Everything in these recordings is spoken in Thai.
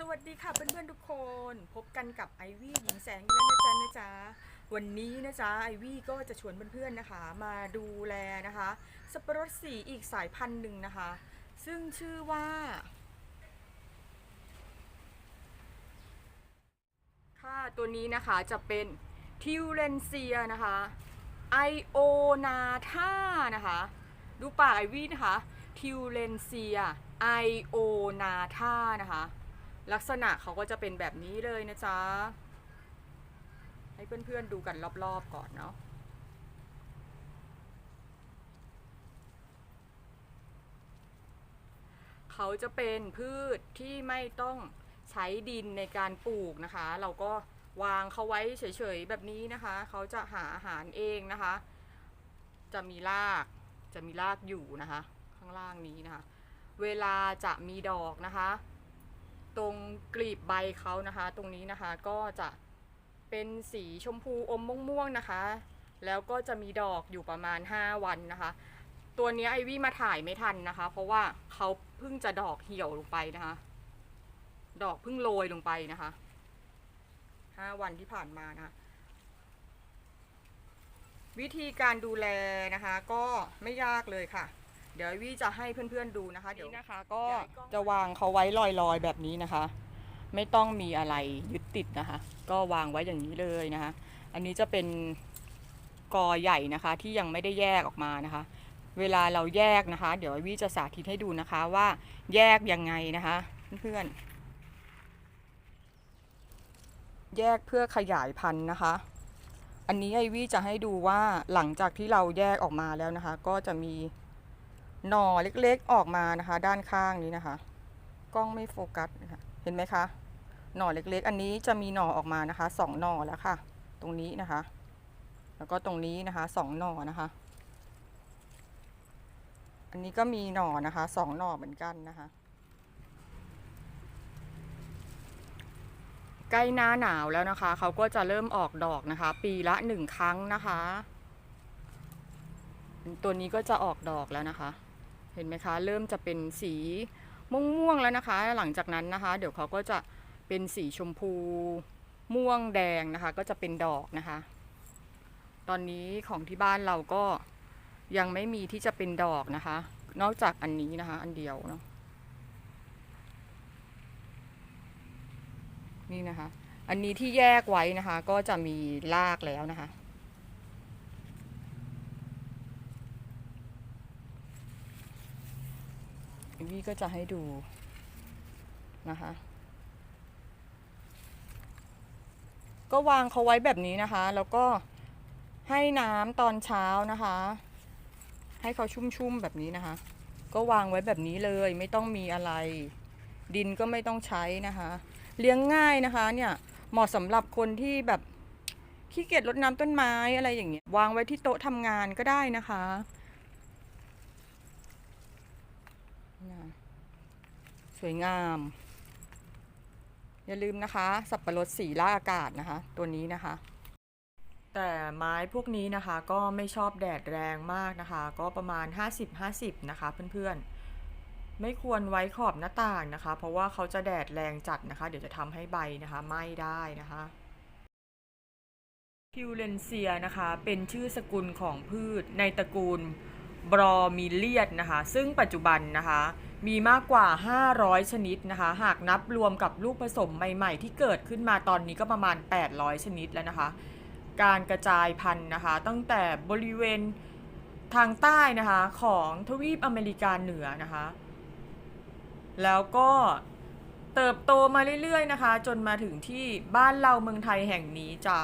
สวัสดีค่ะเพื่อนๆทุกคนพบกันกับไอวี่หญิงแสงอีกแล้วนะจ๊ะนะจ๊ะวันนี้นะจ๊ะไอวี่ก็จะชวนเพื่อนๆนะคะ มาดูแลนะคะสับปะรดสีอีกสายพันธุ์หนึ่งนะคะ ซึ่งชื่อว่า ค่ะตัวนี้นะคะจะเป็นทิวเรนเซียนะคะไอโอนาธานะคะ ดูปากไอวี่นะคะทิวเรนเซียไอโอนาธานะคะ ลักษณะเขาก็จะเป็นแบบนี้เลยนะจ๊ะ ให้เพื่อนๆดูกันรอบๆก่อนเนาะเขาจะเป็นพืชที่ไม่ต้องใช้ดินในการปลูกนะคะ เราก็วางเขาไว้เฉยๆแบบนี้นะคะ เขาจะหาอาหารเองนะคะ จะมีราก จะมีรากอยู่นะคะ ข้างล่างนี้นะคะ เวลาจะมีดอกนะคะ ตรงกลีบใบเขานะคะ ตรงนี้นะคะก็จะเป็นสีชมพูอมม่วงๆนะคะ แล้วก็จะมีดอกอยู่ประมาณ 5 วันนะคะ ตัวนี้ไอวี่มาถ่ายไม่ทันนะคะ เพราะว่าเขาเพิ่งจะดอกเหี่ยวลงไปนะคะ ดอกเพิ่งโรยลงไปนะคะ 5 วันที่ผ่านมานะคะวิธีการดูแลนะคะ ก็ไม่ยากเลยค่ะ เดี๋ยวไอวี่จะให้เพื่อนๆดูนะคะ เดี๋ยวนะคะ ก็จะวางเขาไว้ลอยๆแบบนี้นะคะ ไม่ต้องมีอะไรยึดติดนะคะ ก็วางไว้อย่างนี้เลยนะคะ อันนี้จะเป็นกอใหญ่นะคะ ที่ยังไม่ได้แยกออกมานะคะ เวลาเราแยกนะคะ เดี๋ยวไอวี่จะสาธิตให้ดูนะคะว่าแยกยังไงนะคะเพื่อนๆแยกเพื่อขยายพันธุ์นะคะ อันนี้ไอวี่จะให้ดูว่าหลังจากที่เราแยกออกมาแล้วนะคะ ก็จะมี หน่อเล็กๆออกมานะคะ ด้านข้างนี้นะคะ กล้องไม่โฟกัสนะคะเห็นไหมคะ หน่อเล็กๆ อันนี้จะมีหน่อออกมานะคะสองหน่อแล้วค่ะ ตรงนี้นะคะ แล้วก็ตรงนี้นะคะสองหน่อนะคะ อันนี้ก็มีหน่อนะคะสองหน่อเหมือนกันนะคะใกล้หน้าหนาวแล้วนะคะ เขาก็จะเริ่มออกดอกนะคะ ปีละหนึ่งครั้งนะคะ ตัวนี้ก็จะออกดอกแล้วนะคะ เห็นไหมคะ เริ่มจะเป็นสีม่วงๆแล้วนะคะ หลังจากนั้นนะคะ เดี๋ยวเขาก็จะเป็นสีชมพูม่วงแดงนะคะ ก็จะเป็นดอกนะคะ ตอนนี้ของที่บ้านเราก็ยังไม่มีที่จะเป็นดอกนะคะ นอกจากอันนี้นะคะ อันเดียวเนาะนี่นะคะ อันนี้ที่แยกไว้นะคะ ก็จะมีรากแล้วนะคะ วี่ก็จะให้ดูนะคะ ก็วางเขาไว้แบบนี้นะคะ แล้วก็ให้น้ำตอนเช้านะคะ ให้เขาชุ่มๆแบบนี้นะคะ ก็วางไว้แบบนี้เลยไม่ต้องมีอะไร ดินก็ไม่ต้องใช้นะคะ เลี้ยงง่ายนะคะเนี่ยเหมาะสำหรับคนที่แบบขี้เกียจรดน้ำต้นไม้อะไรอย่างเงี้ยวางไว้ที่โต๊ะทำงานก็ได้นะคะ นะสวยงาม อย่าลืมนะคะ สับปะรดสีล่าอากาศนะคะ ตัวนี้นะคะ แต่ไม้พวกนี้นะคะ ก็ไม่ชอบแดดแรงมากนะคะ ก็ประมาณ 50-50 นะคะ เพื่อนๆไม่ควรไว้ขอบหน้าต่างนะคะ เพราะว่าเขาจะแดดแรงจัดนะคะ เดี๋ยวจะทำให้ใบนะคะไหม้ได้นะคะพิวเลนเซียนะคะ เป็นชื่อสกุลของพืชในตระกูล บรอมิเลียดนะคะ ซึ่งปัจจุบันนะคะ มีมากกว่า 500 ชนิดนะคะ หากนับรวมกับลูกผสมใหม่ ๆ ที่เกิดขึ้นมาตอนนี้ก็ประมาณ 800 ชนิดแล้วนะคะ การกระจายพันธุ์นะคะ ตั้งแต่บริเวณทางใต้นะคะของทวีปอเมริกาเหนือนะคะ แล้วก็เติบโตมาเรื่อยๆนะคะ จนมาถึงที่บ้านเราเมืองไทยแห่งนี้จ้ะ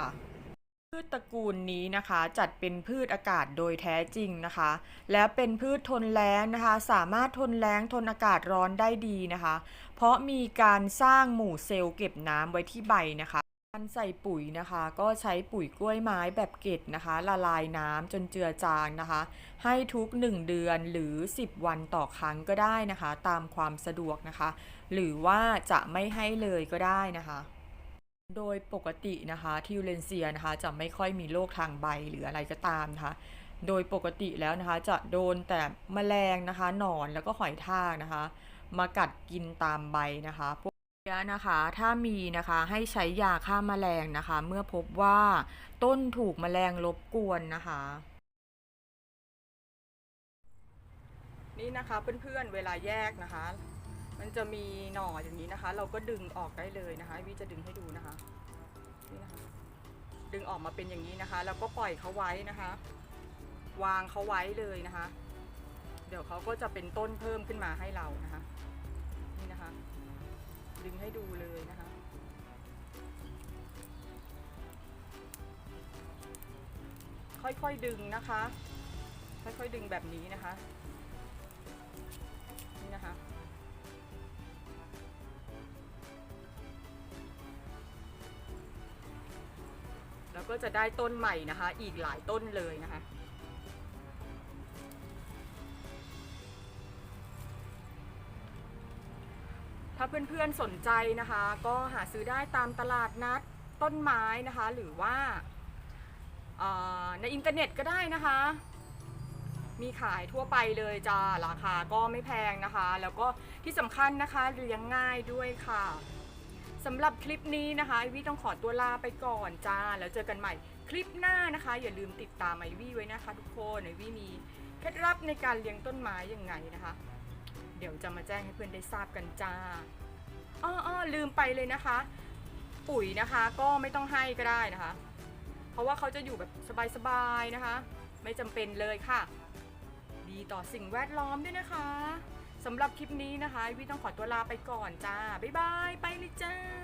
พืชตระกูลนี้นะคะจัดเป็นพืชอากาศโดยแท้จริงนะคะ และเป็นพืชทนแล้งนะคะ สามารถทนแล้งทนอากาศร้อนได้ดีนะคะ เพราะมีการสร้างหมู่เซลล์เก็บน้ำไว้ที่ใบนะคะ การใส่ปุ๋ยนะคะ ก็ใช้ปุ๋ยกล้วยไม้แบบเกล็ดนะคะ ละลายน้ำจนเจือจางนะคะ ให้ทุก 1 เดือนหรือ 10 วันต่อครั้งก็ได้นะคะ ตามความสะดวกนะคะ หรือว่าจะไม่ให้เลยก็ได้นะคะ โดยปกตินะคะทิวเลนเซียนะคะจะไม่ค่อยมีโรคทางใบหรืออะไรก็ตามนะคะ โดยปกติแล้วนะคะจะโดนแต่แมลงนะคะหนอนแล้วก็หอยทากนะคะ มากัดกินตามใบนะคะพวกเชื้นะคะถ้ามีนะคะให้ใช้ยาฆ่าแมลงนะคะ เมื่อพบว่าต้นถูกแมลงรบกวนนะคะ นี่นะคะเพื่อนๆเวลาแยกนะคะ มันจะมีหน่ออย่างนี้นะคะ เราก็ดึงออกได้เลยนะคะวิจะดึงให้ดูนะคะนี่นะคะ ดึงออกมาเป็นอย่างนี้นะคะ แล้วก็ปล่อยเขาไว้นะคะ วางเขาไว้เลยนะคะ เดี๋ยวเขาก็จะเป็นต้นเพิ่มขึ้นมาให้เรานะคะ นี่นะคะ ดึงให้ดูเลยนะคะค่อยๆดึงนะคะ ค่อยๆดึงแบบนี้นะคะ ก็จะได้ต้นใหม่นะคะ อีกหลายต้นเลยนะคะถ้าเพื่อนๆสนใจนะคะ ก็หาซื้อได้ตามตลาดนัดต้นไม้นะคะ หรือว่าในอินเทอร์เน็ตก็ได้นะคะ มีขายทั่วไปเลยจ้าราคาก็ไม่แพงนะคะ แล้วก็ที่สำคัญนะคะเลี้ยงง่ายด้วยค่ะ สำหรับคลิปนี้นะคะไอวี่ต้องขอตัวลาไปก่อนจ้า แล้วเจอกันใหม่คลิปหน้านะคะ อย่าลืมติดตามไอวี่ไว้นะคะ ทุกคนไอวี่มีเคล็ดลับในการเลี้ยงต้นไม้ยังไงนะคะ เดี๋ยวจะมาแจ้งให้เพื่อนได้ทราบกันจ้าอ้อออลืมไปเลยนะคะ ปุ๋ยนะคะก็ไม่ต้องให้ก็ได้นะคะ เพราะว่าเขาจะอยู่แบบสบายๆนะคะ ไม่จำเป็นเลยค่ะ ดีต่อสิ่งแวดล้อมด้วยนะคะ สำหรับคลิปนี้นะคะวีต้องขอตัวลาไปก่อนจ้า บ๊ายบาย ไปเลยจ้า